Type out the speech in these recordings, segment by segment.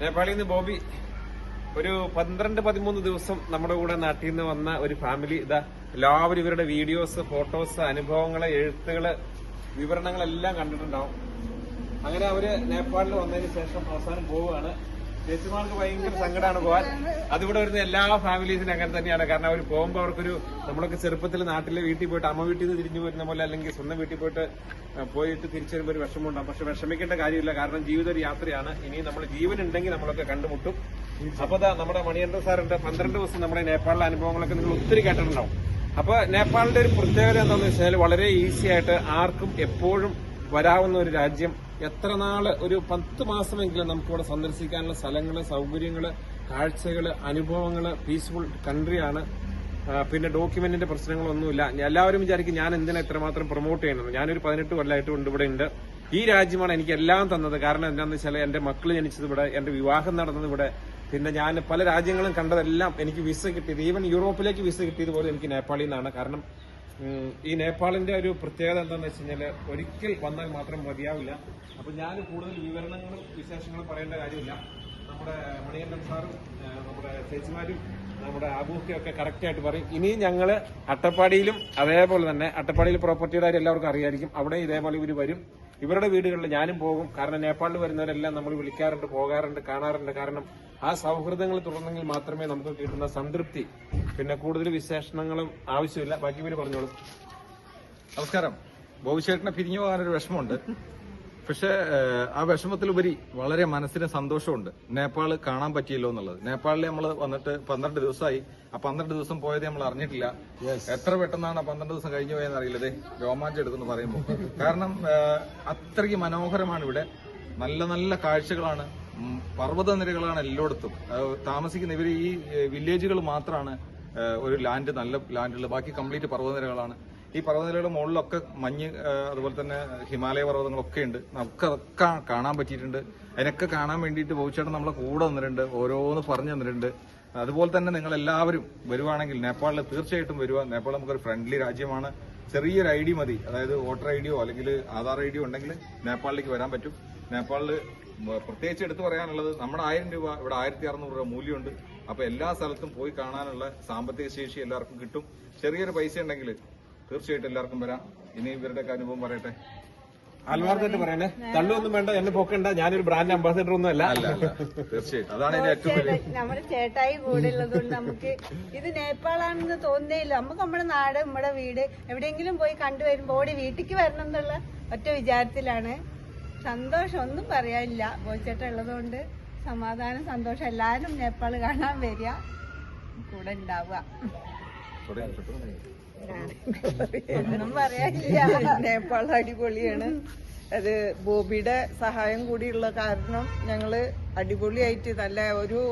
നേപ്പാളിൽ നിന്ന് ബോബി ഒരു പന്ത്രണ്ട് പതിമൂന്ന് ദിവസം നമ്മുടെ കൂടെ നാട്ടിൽ നിന്ന് വന്ന ഒരു ഫാമിലി. ഇതാ എല്ലാവരും ഇവരുടെ വീഡിയോസ് ഫോട്ടോസ് അനുഭവങ്ങൾ എഴുത്തുകൾ വിവരണങ്ങളെല്ലാം കണ്ടിട്ടുണ്ടാവും. അങ്ങനെ അവർ നേപ്പാളിൽ വന്നതിന് ശേഷം അവസാനം പോവുകയാണ്. ചേച്ചിമാർക്ക് ഭയങ്കര സങ്കടമാണ് പോവാൻ. അതിവിടെ വരുന്ന എല്ലാ ഫാമിലീസിനും അങ്ങനെ തന്നെയാണ്. കാരണം അവർ പോകുമ്പോൾ അവർക്കൊരു നമ്മളൊക്കെ ചെറുപ്പത്തിൽ നാട്ടിലെ വീട്ടിൽ പോയിട്ട് അമ്മ വീട്ടിൽ നിന്ന് തിരിഞ്ഞു വരുന്ന പോലെ അല്ലെങ്കിൽ സ്വന്തം വീട്ടിൽ പോയിട്ട് പോയിട്ട് തിരിച്ചു വരുമ്പോൾ ഒരു വിഷമമുണ്ടാകും പക്ഷെ വിഷമിക്കേണ്ട കാര്യമില്ല. കാരണം ജീവിതം ഒരു യാത്രയാണ്. ഇനി നമ്മൾ ജീവൻ ഉണ്ടെങ്കിൽ നമ്മളൊക്കെ കണ്ടുമുട്ടും. അപ്പൊ ദാ നമ്മുടെ മണിയന്ത്ര സാറിന്റെ പന്ത്രണ്ട് ദിവസം നമ്മുടെ നേപ്പാളിലെ അനുഭവങ്ങളൊക്കെ നിങ്ങൾ ഒത്തിരി കേട്ടിട്ടുണ്ടാവും. അപ്പൊ നേപ്പാളിന്റെ ഒരു പ്രത്യേകത എന്താണെന്ന് വെച്ചാൽ വളരെ ഈസി ആയിട്ട് ആർക്കും എപ്പോഴും വരാവുന്ന ഒരു രാജ്യം എത്ര നാൾ ഒരു പത്ത് മാസമെങ്കിലും നമുക്കിവിടെ സന്ദർശിക്കാനുള്ള സ്ഥലങ്ങൾ സൗകര്യങ്ങൾ കാഴ്ചകൾ അനുഭവങ്ങൾ പീസ്ഫുൾ കൺട്രിയാണ് പിന്നെ ഡോക്യുമെന്റിന്റെ പ്രശ്നങ്ങളൊന്നുമില്ല. എല്ലാവരും വിചാരിക്കും ഞാൻ എന്തിനാ ഇത്രമാത്രം പ്രൊമോട്ട് ചെയ്യുന്നത്? ഞാനൊരു പതിനെട്ട് കൊല്ലമായിട്ട് കൊണ്ട് ഇവിടെ ഉണ്ട്. ഈ രാജ്യമാണ് എനിക്ക് എല്ലാം തന്നത്. കാരണം എന്താണെന്ന് വെച്ചാൽ എന്റെ മക്കൾ ജനിച്ചത് ഇവിടെ എന്റെ വിവാഹം നടന്നത് ഇവിടെ. പിന്നെ ഞാൻ പല രാജ്യങ്ങളും കണ്ടതെല്ലാം എനിക്ക് വിസ കിട്ടിയത്. ഈവൻ യൂറോപ്പിലേക്ക് വിസ കിട്ടിയത് പോലും എനിക്ക് നേപ്പാളിൽ നിന്നാണ്. കാരണം ഈ നേപ്പാളിന്റെ ഒരു പ്രത്യേകത എന്താണെന്ന് വെച്ച് കഴിഞ്ഞാൽ ഒരിക്കൽ വന്നാൽ മാത്രം മതിയാവില്ല. അപ്പൊ ഞാൻ കൂടുതൽ വിവരണങ്ങളും വിശേഷങ്ങളും പറയേണ്ട കാര്യമില്ല. നമ്മുടെ മണികണ്ഠൻ സാറും നമ്മുടെ ചേച്ചിമാരും നമ്മുടെ ആബൂക്കും ഒക്കെ കറക്റ്റ് ആയിട്ട് പറയും. ഇനി ഞങ്ങൾ അട്ടപ്പാടിയിലും അതേപോലെ തന്നെ അട്ടപ്പാടിയിൽ പ്രോപ്പർട്ടിയുടെ കാര്യം എല്ലാവർക്കും അറിയായിരിക്കും. അവിടെ ഇതേപോലെ ഇവർ വരും. ഇവരുടെ വീടുകളിൽ ഞാനും പോകും. കാരണം നേപ്പാളിൽ വരുന്നവരെല്ലാം നമ്മൾ വിളിക്കാറുണ്ട് പോകാറുണ്ട് കാണാറുണ്ട്. കാരണം ആ സൗഹൃദങ്ങൾ തുടർന്നെങ്കിൽ മാത്രമേ നമുക്ക് കിട്ടുന്ന സംതൃപ്തി. പിന്നെ കൂടുതൽ വിശേഷണങ്ങളും ആവശ്യമില്ല. ബാക്കി പിന്നെ പറഞ്ഞോളൂ. നമസ്കാരം. ബോബിശേട്ടനെ പിരിഞ്ഞു പോകാനൊരു വിഷമമുണ്ട്. പക്ഷേ ആ വിഷമത്തിലുപരി വളരെ മനസ്സിന് സന്തോഷമുണ്ട്. നേപ്പാൾ കാണാൻ പറ്റിയല്ലോ എന്നുള്ളത്. നേപ്പാളിൽ നമ്മൾ വന്നിട്ട് പന്ത്രണ്ട് ദിവസമായി. ആ പന്ത്രണ്ട് ദിവസം പോയത് നമ്മൾ അറിഞ്ഞിട്ടില്ല. എത്ര പെട്ടെന്നാണ് ആ പന്ത്രണ്ട് ദിവസം കഴിഞ്ഞു പോയെന്ന് അറിയില്ലതേ. രോമാഞ്ചം എടുക്കുന്നു പറയുമ്പോൾ. കാരണം അത്രയ്ക്ക് മനോഹരമാണ് ഇവിടെ. നല്ല നല്ല കാഴ്ചകളാണ്. പർവത നിരകളാണ് എല്ലായിടത്തും. താമസിക്കുന്ന ഇവർ ഈ വില്ലേജുകൾ മാത്രമാണ് ഒരു ലാൻഡ് നല്ല ലാൻഡുള്ള ബാക്കി കംപ്ലീറ്റ് പർവതനിരകളാണ്. ഈ പർവതനിരകളുടെ മുകളിലൊക്കെ മഞ്ഞ് അതുപോലെ തന്നെ ഹിമാലയ പർവതങ്ങളൊക്കെ ഉണ്ട്. നമുക്ക് അതൊക്കെ കാണാൻ പറ്റിയിട്ടുണ്ട്. അതിനൊക്കെ കാണാൻ വേണ്ടിയിട്ട് ബഹുച്ചേട്ടൻ നമ്മളെ കൂടെ വന്നിട്ടുണ്ട് ഓരോന്ന് പറഞ്ഞു തന്നിട്ടുണ്ട്. അതുപോലെ തന്നെ നിങ്ങൾ എല്ലാവരും വരുവാണെങ്കിൽ നേപ്പാളിൽ തീർച്ചയായിട്ടും വരുക നേപ്പാൾ നമുക്കൊരു ഫ്രണ്ട്ലി രാജ്യമാണ്. ചെറിയൊരു ഐ ഡി മതി. അതായത് വോട്ടർ ഐ ഡിയോ അല്ലെങ്കിൽ ആധാർ ഐ ഡിയോ ഉണ്ടെങ്കിൽ നേപ്പാളിലേക്ക് വരാൻ പറ്റും. നേപ്പാളിൽ പ്രത്യേകിച്ച് എടുത്തു പറയാനുള്ളത് നമ്മുടെ ആയിരം രൂപ ഇവിടെ ആയിരത്തി അറുന്നൂറ് രൂപ മൂല്യമുണ്ട്. അപ്പൊ എല്ലാ സ്ഥലത്തും പോയി കാണാനുള്ള സാമ്പത്തിക ശേഷി എല്ലാവർക്കും കിട്ടും. ചെറിയൊരു പൈസ ഉണ്ടെങ്കിൽ തീർച്ചയായിട്ടും എല്ലാവർക്കും വരാം. ഇനി ഇവരുടെ അനുഭവം പറയട്ടെ. ആത്മാർത്ഥമായിട്ട് പറയണേ. തള്ളൊന്നും വേണ്ട എന്നെ പോക്കണ്ട. ഞാനൊരു ബ്രാൻഡ് അംബാസിഡർ ഒന്നും അല്ല. തീർച്ചയായിട്ടും. അതാണ് ഏറ്റവും വലിയ നമ്മുടെ ചേട്ടായി കൂടെ ഉള്ളതുകൊണ്ട് നമുക്ക് ഇത് നേപ്പാളാണെന്ന് തോന്നുന്നേയില്ല നമുക്ക് നമ്മുടെ നാട് നമ്മുടെ വീട് എവിടെയെങ്കിലും പോയി കണ്ടുവരുമ്പോ ഓടി വീട്ടിക്ക് വരണം എന്നുള്ള ഒറ്റ വിചാരത്തിലാണ്. സന്തോഷം ഒന്നും പറയാനില്ല. ബോച്ചേട്ട ഉള്ളതുകൊണ്ട്. സമാധാനം സന്തോഷം. എല്ലാവരും നേപ്പാൾ കാണാൻ വരിക. കൂടെ ഉണ്ടാവുക. ഒന്നും പറയാനില്ല. നേപ്പാൾ അടിപൊളിയാണ്. അത് ബോബിയുടെ സഹായം കൂടിയുള്ള കാരണം ഞങ്ങൾ അടിപൊളിയായിട്ട് നല്ല ഒരു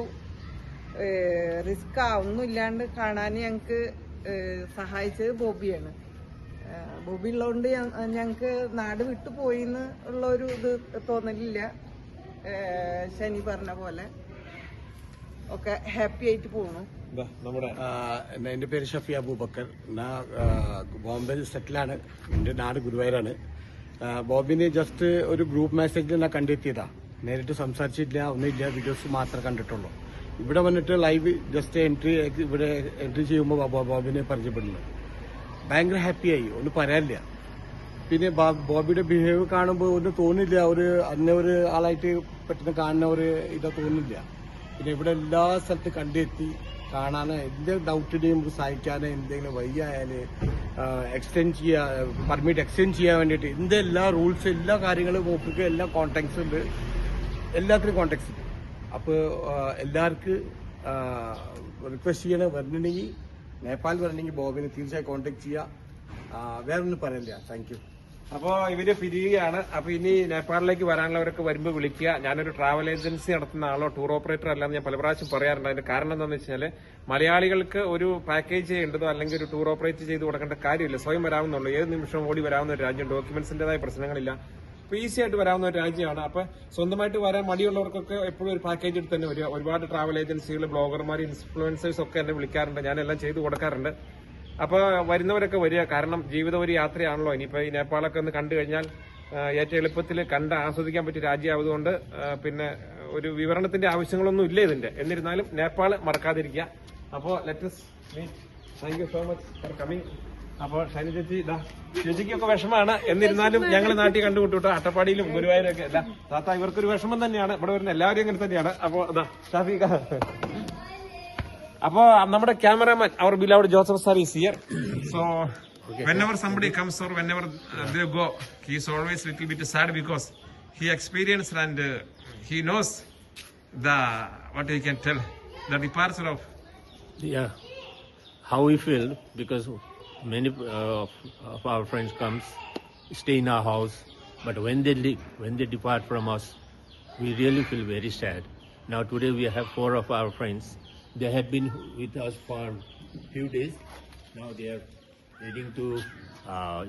റിസ്ക് ആവുന്നില്ലാണ്ട് കാണാൻ ഞങ്ങക്ക് സഹായിച്ചത് ബോബിയാണ്. ബോബി ഉള്ളതുകൊണ്ട് ഞങ്ങക്ക് നാട് വിട്ടു പോയിന്ന് ഉള്ള ഒരു ഇത് തോന്നലില്ല. ശനി പറഞ്ഞ പോലെ ഒക്കെ ഹാപ്പി ആയിട്ട് പോണു. നമ്മുടെ എന്റെ പേര് ഷഫി അബൂബക്കർ. ഞാൻ ബോംബെയിൽ സെറ്റിലാണ് എന്റെ നാട് ഗുരുവായൂരാണ്. ബോബിനെ ജസ്റ്റ് ഒരു ഗ്രൂപ്പ് മെസ്സേജിൽ ഞാൻ കണ്ടെത്തിയതാ. നേരിട്ട് സംസാരിച്ചിട്ടില്ല ഒന്നുമില്ല വീഡിയോസ് മാത്രമേ കണ്ടിട്ടുള്ളൂ. ഇവിടെ വന്നിട്ട് ലൈവ് ജസ്റ്റ് എൻട്രി ഇവിടെ എൻട്രി ചെയ്യുമ്പോൾ ബോബിനെ പരിചയപ്പെടുന്നു. ഭയങ്കര ഹാപ്പിയായി ഒന്നും പറയാനില്ല. പിന്നെ ബോബിയുടെ ബിഹേവ് കാണുമ്പോൾ ഒന്നും തോന്നില്ല. ഒരു അന്ന ഒരു ആളായിട്ട് പെട്ടെന്ന് കാണുന്ന ഒരു ഇതാ തോന്നില്ല. പിന്നെ ഇവിടെ എല്ലാ സ്ഥലത്തും കണ്ടെത്തി കാണാൻ എന്തെങ്കിലും ഡൗട്ടിനെയും സഹായിക്കാനോ എന്തെങ്കിലും വയ്യായാൽ എക്സ്റ്റെൻഡ് ചെയ്യാ പെർമിറ്റ് എക്സ്റ്റെൻഡ് ചെയ്യാൻ വേണ്ടിയിട്ട് ഇതിന്റെ എല്ലാ റൂൾസ് എല്ലാ കാര്യങ്ങളും നോക്കുക എല്ലാ കോണ്ടാക്ട്സ് ഉണ്ട്. എല്ലാത്തിനും കോണ്ടാക്ട്സ് ഉണ്ട്. അപ്പോൾ എല്ലാവർക്കും റിക്വസ്റ്റ് ചെയ്യണം വരണമെങ്കിൽ നേപ്പാൾ വരണമെങ്കിൽ ബോബിനെ തീർച്ചയായും കോണ്ടാക്ട് ചെയ്യുക വേറൊന്നും പറയില്ല താങ്ക് യു അപ്പോ ഇവർ പിരിയുകയാണ്. അപ്പൊ ഇനി നേപ്പാളിലേക്ക് വരാനുള്ളവരൊക്കെ വരുമ്പോൾ വിളിക്കുക. ഞാനൊരു ട്രാവൽ ഏജൻസി നടത്തുന്ന ആളോ ടൂർ ഓപ്പറേറ്റർ അല്ലാന്ന് ഞാൻ പല പ്രാവശ്യം പറയാറുണ്ട്. അതിന്റെ കാരണം എന്താണെന്ന് വെച്ചാൽ മലയാളികൾക്ക് ഒരു പാക്കേജ് ചെയ്യേണ്ടതോ അല്ലെങ്കിൽ ഒരു ടൂർ ഓപ്പറേറ്റ് ചെയ്ത് കൊടുക്കേണ്ട കാര്യമില്ല. സ്വയം വരാവുന്നുള്ളൂ. ഏത് നിമിഷം ഓടി വരാവുന്ന ഒരു രാജ്യം. ഡോക്യുമെന്റ്സിന്റേതായ പ്രശ്നങ്ങളില്ല. അപ്പൊ ഈസി ആയിട്ട് വരാവുന്ന ഒരു രാജ്യമാണ്. അപ്പൊ സ്വന്തമായിട്ട് വരാൻ മടിയുള്ളവർക്കൊക്കെ എപ്പോഴും ഒരു പാക്കേജ് എടുത്ത് തന്നെ വരിക. ഒരുപാട് ട്രാവൽ ഏജൻസികൾ ബ്ലോഗർമാർ ഇൻഫ്ലുവൻസേഴ്സ് ഒക്കെ എന്നെ വിളിക്കാറുണ്ട്. ഞാനെല്ലാം ചെയ്തു കൊടുക്കാറുണ്ട്. അപ്പൊ വരുന്നവരൊക്കെ വരിക. കാരണം ജീവിതം ഒരു യാത്രയാണല്ലോ. ഇനിയിപ്പോ ഈ നേപ്പാളൊക്കെ ഒന്ന് കണ്ടു കഴിഞ്ഞാൽ ഏറ്റവും എളുപ്പത്തിൽ കണ്ട് ആസ്വദിക്കാൻ പറ്റിയ രാജ്യമായതുകൊണ്ട് പിന്നെ ഒരു വിവരണത്തിന്റെ ആവശ്യങ്ങളൊന്നും ഇല്ല ഇതിന്റെ. എന്നിരുന്നാലും നേപ്പാൾ മറക്കാതിരിക്കുക. അപ്പോ let's thank you so much for coming അപ്പോ ഷൈനി ചേച്ചി ഇതാ ചേച്ചിക്കൊക്കെ വിഷമാണ്. എന്നിരുന്നാലും ഞങ്ങൾ നാട്ടിൽ കണ്ടുമുട്ടുട്ടോ. അട്ടപ്പാടിയിലും ഗുരുവായൂരൊക്കെ. അല്ല താത്ത ഇവർക്കൊരു വിഷമം തന്നെയാണ്. ഇവിടെ വരുന്ന എല്ലാവരും ഇങ്ങനെ തന്നെയാണ്. അപ്പോ ഇതാ ഷാഫിക അപ്പോ നമ്മുടെ cameraman our beloved Joseph sir is here so whenever somebody comes or whenever uh, they go he is always little bit sad because he experienced and uh, he knows the what he can tell the departure of Yeah, how we feel because many uh, of our friends comes, stay in our house, but when they leave, when they depart from us, we really feel very sad. Now today we have four of our friends. they have been with us for few days. Now they are heading to uh,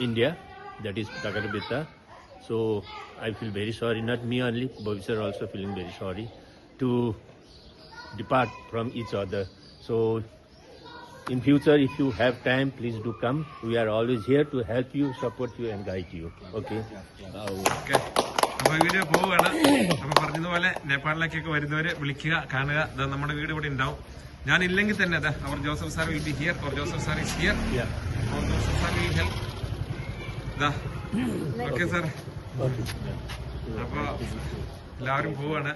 India, that is Takarabita. So I feel very sorry, not me only, Bhavisar also feeling very sorry to depart from each other. So in future, if you have time, please do come. We are always here to help you, support you and guide you. Okay? okay. അപ്പൊ video പോവുകയാണ്. അപ്പൊ പറഞ്ഞതുപോലെ നേപ്പാളിലേക്കൊക്കെ വരുന്നവര് വിളിക്കുക കാണുക. നമ്മുടെ വീട് ഇവിടെ ഉണ്ടാവും. ഞാൻ ഇല്ലെങ്കിൽ തന്നെ അതെ അവർ Joseph sir will be here or Joseph sir is here. Or Joseph sir will help ദാ. ഓക്കെ സാർ അപ്പൊ എല്ലാവരും പോവാണ്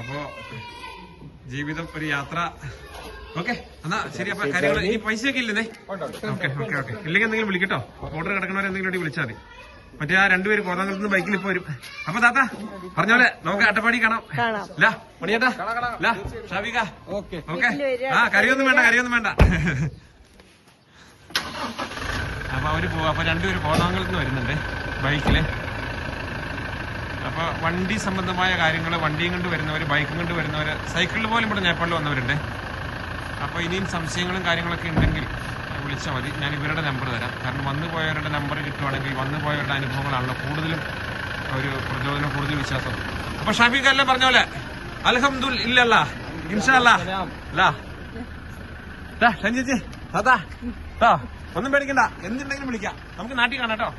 അപ്പോ ജീവിതം ഒരു യാത്ര. ഓക്കെ എന്നാ ശരി അപ്പൊ കാര്യങ്ങൾ ഇനി പൈസയൊക്കെ ഇല്ലേ? Okay okay okay. ഇല്ലെങ്കിൽ എന്തെങ്കിലും വിളിക്കട്ടോ ഓർഡർ കിടക്കണവരെ എന്തെങ്കിലും വിളിച്ചാൽ മതി. മറ്റേ ആ രണ്ടുപേര് കോതാങ്കലത്ത് നിന്ന് ബൈക്കിൽ ഇപ്പൊ വരും. അപ്പൊ താത്ത പറഞ്ഞോലെ നമുക്ക് അട്ടപ്പാടി കാണാം. കാണാം. ലാ മണിയേട്ടാ. ലാ ഷാബിക ഓക്കെ. ആ കറിയൊന്നും വേണ്ട കറിയൊന്നും വേണ്ട. അപ്പൊ അവർ പോവാ. അപ്പൊ രണ്ടുപേര് കോതാങ്കലത്ത് നിന്ന് വരുന്നുണ്ട് ബൈക്കിൽ. അപ്പൊ വണ്ടി സംബന്ധമായ കാര്യങ്ങൾ വണ്ടിയും കൊണ്ട് വരുന്നവർ ബൈക്കും കൊണ്ട് വരുന്നവർ സൈക്കിളിൽ പോലും ഇവിടെ നേപ്പാളിൽ വന്നവരുണ്ട് അപ്പൊ ഇനിയും സംശയങ്ങളും കാര്യങ്ങളൊക്കെ ഉണ്ടെങ്കിൽ വിളിച്ചാൽ മതി ഞാൻ ഇവരുടെ നമ്പർ തരാം കാരണം വന്നു പോയവരുടെ നമ്പർ കിട്ടുവാണെങ്കിൽ വന്നു പോയവരുടെ അനുഭവങ്ങളാണല്ലോ കൂടുതലും ഒരു പ്രചോദനം കൂടുതൽ വിശ്വാസം അപ്പൊ ഷാഫിക്ക് എല്ലാം പറഞ്ഞ പോലെ അൽഹംദുൽ ഇല്ലല്ല ഇൻഷാല്ലാ ഒന്നും പേടിക്കണ്ട എന്തുണ്ടെങ്കിലും വിളിക്കാം നമുക്ക് നാട്ടിൽ കാണാം കേട്ടോ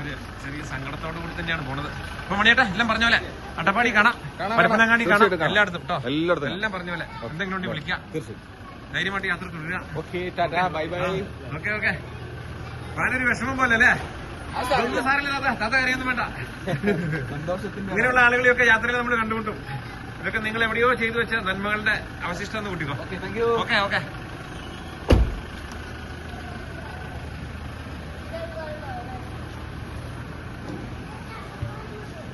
ഒരു ചെറിയ സങ്കടത്തോടു കൂടി തന്നെയാണ് പോണത്. അപ്പൊ മണിയേട്ടാ എല്ലാം പറഞ്ഞ പോലെ അട്ടപ്പാടി കാണാം. കാണാം, പരപ്പനങ്ങാടി കാണാം. എല്ലായിടത്തും കേട്ടോ എല്ലായിടത്തും. എല്ലാം പറഞ്ഞ പോലെ. എന്തെങ്കിലും ഉണ്ടെങ്കിൽ വിളിക്കാം. ധൈര്യമായിട്ട് യാത്ര തുടരുക ഓക്കെ ഓക്കെ. വളരെ വിഷമം പോലെ അല്ലേ? സാറില്ല താത്ത. താത്ത വേണ്ട. ഇങ്ങനെയുള്ള ആളുകളെയൊക്കെ യാത്രയിൽ നമ്മൾ കണ്ടുമുട്ടും. ഇതൊക്കെ നിങ്ങൾ എവിടെയോ ചെയ്തു വെച്ച നന്മകളുടെ അവശിഷ്ടം എന്ന് കൂട്ടിക്കോ. Okay okay.